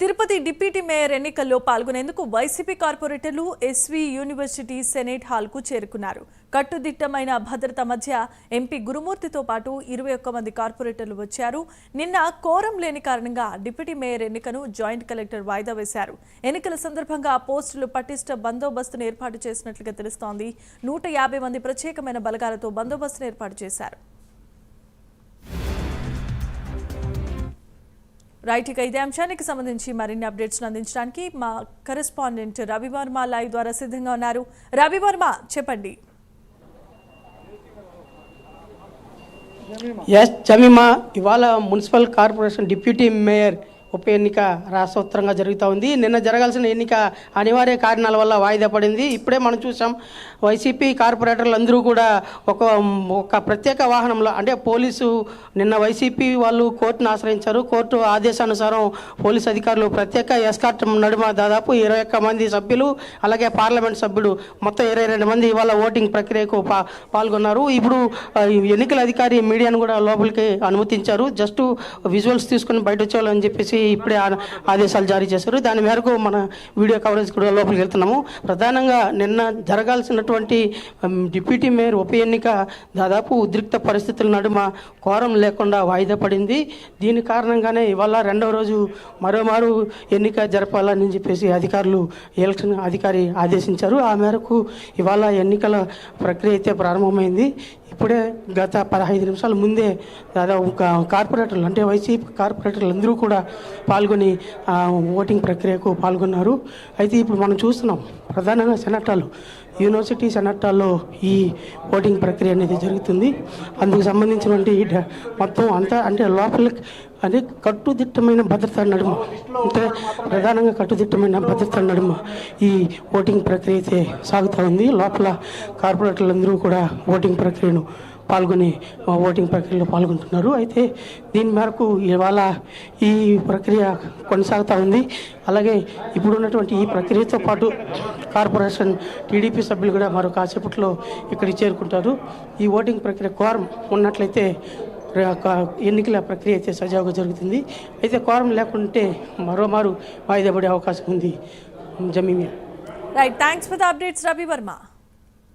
Tirupati deputy mayor ఎన్నికల్లో పాల్గొనేందుకు YCP కార్పొరేటర్లు ఎస్వి యూనివర్సిటీ సెనేట్ హాల్కు చేరుకున్నారు. కట్టుదిట్టమైన భద్రత మధ్య ఎంపీ గురుమూర్తితో పాటు ఇరవై ఒక్క మంది కార్పొరేటర్లు వచ్చారు. నిన్న కోరం లేని కారణంగా డిప్యూటీ మేయర్ ఎన్నికను జాయింట్ కలెక్టర్ వాయిదా వేశారు. ఎన్నికల సందర్భంగా పోస్టులు పటిష్ట బందోబస్తును ఏర్పాటు చేసినట్లుగా తెలుస్తోంది. నూట యాభై మంది ప్రత్యేకమైన బలగాలతో బందోబస్తును ఏర్పాటు చేశారు. రైట్ ఇక ఇదే అంశానికి సంబంధించి మరిన్ని అప్డేట్స్ అందించడానికి మా కరెస్పాండెంట్ రవివర్మ లైవ్ ద్వారా సిద్ధంగా ఉన్నారు. రవివర్మ చెప్పండి. ఎస్ జమీమా ఇవాళ మున్సిపల్ కార్పొరేషన్ డిప్యూటీ మేయర్ ఉప ఎన్నిక రాష్ట్రోత్తరంగా జరుగుతూ ఉంది. నిన్న జరగాల్సిన ఎన్నిక అనివార్య కారణాల వల్ల వాయిదా పడింది. ఇప్పుడే మనం చూసాం వైసీపీ కార్పొరేటర్లు అందరూ కూడా ఒక ఒక ప్రత్యేక వాహనంలో అంటే పోలీసు నిన్న వైసీపీ వాళ్ళు కోర్టును ఆశ్రయించారు. కోర్టు ఆదేశానుసారం పోలీస్ అధికారులు ప్రత్యేక ఎస్కార్ట్ నడుమ దాదాపు ఇరవై ఒక్క మంది సభ్యులు అలాగే పార్లమెంట్ సభ్యులు మొత్తం ఇరవై రెండు మంది ఇవాళ ఓటింగ్ ప్రక్రియకు పా పాల్గొన్నారు. ఇప్పుడు ఎన్నికల అధికారి మీడియాను కూడా లోపలికి అనుమతించారు. జస్ట్ విజువల్స్ తీసుకుని బయట వచ్చేవాళ్ళని చెప్పేసి ఇప్పుడే ఆ- ఆదేశాలు జారీ చేశారు. దాని మేరకు మన వీడియో కవరేజ్ కూడా లోపలికి వెళ్తున్నాము. ప్రధానంగా నిన్న జరగాల్సినటువంటి డిప్యూటీ మేయర్ ఉప ఎన్నిక దాదాపు ఉద్రిక్త పరిస్థితుల నడుమ కోరం లేకుండా వాయిదా పడింది. దీని కారణంగానే ఇవాళ రెండవ రోజు మరోమారు ఎన్నిక జరపాలని చెప్పేసి అధికారులు ఎలక్షన్ అధికారి ఆదేశించారు. ఆ మేరకు ఇవాళ ఎన్నికల ప్రక్రియ అయితే ప్రారంభమైంది. ఇప్పుడే గత పదహైదు నిమిషాల ముందే దాదాపు కార్పొరేటర్లు అంటే వైసీపీ కార్పొరేటర్లు అందరూ కూడా పాల్గొని ఓటింగ్ ప్రక్రియకు పాల్గొన్నారు. అయితే ఇప్పుడు మనం చూస్తున్నాం ప్రధానంగా సెనట్టాలు యూనివర్సిటీ సెనట్టాల్లో ఈ ఓటింగ్ ప్రక్రియ అనేది జరుగుతుంది. అందుకు సంబంధించినటువంటి మొత్తం అంతా అంటే లోపలికి అంటే కట్టుదిట్టమైన భద్రత నడుమ అంటే ప్రధానంగా కట్టుదిట్టమైన భద్రత నడుమ ఈ ఓటింగ్ ప్రక్రియ అయితే సాగుతూ ఉంది. లోపల కార్పొరేటర్లందరూ కూడా ఓటింగ్ ప్రక్రియను పాల్గొని ఓటింగ్ ప్రక్రియలో పాల్గొంటున్నారు. అయితే దీని మేరకు ఇవాళ ఈ ప్రక్రియ కొనసాగుతూ ఉంది. అలాగే ఇప్పుడు ఉన్నటువంటి ఈ ప్రక్రియతో పాటు కార్పొరేషన్ టీడీపీ సభ్యులు కూడా మరో కాసేపట్లో ఇక్కడికి చేరుకుంటారు. ఈ ఓటింగ్ ప్రక్రియ కోరం ఉన్నట్లయితే ఒక ఎన్నికల ప్రక్రియ అయితే సజావుగా జరుగుతుంది. అయితే కోరం లేకుంటే మరోమారు వాయిదా పడే అవకాశం ఉంది. Jemima right thanks for the updates Ravi Varma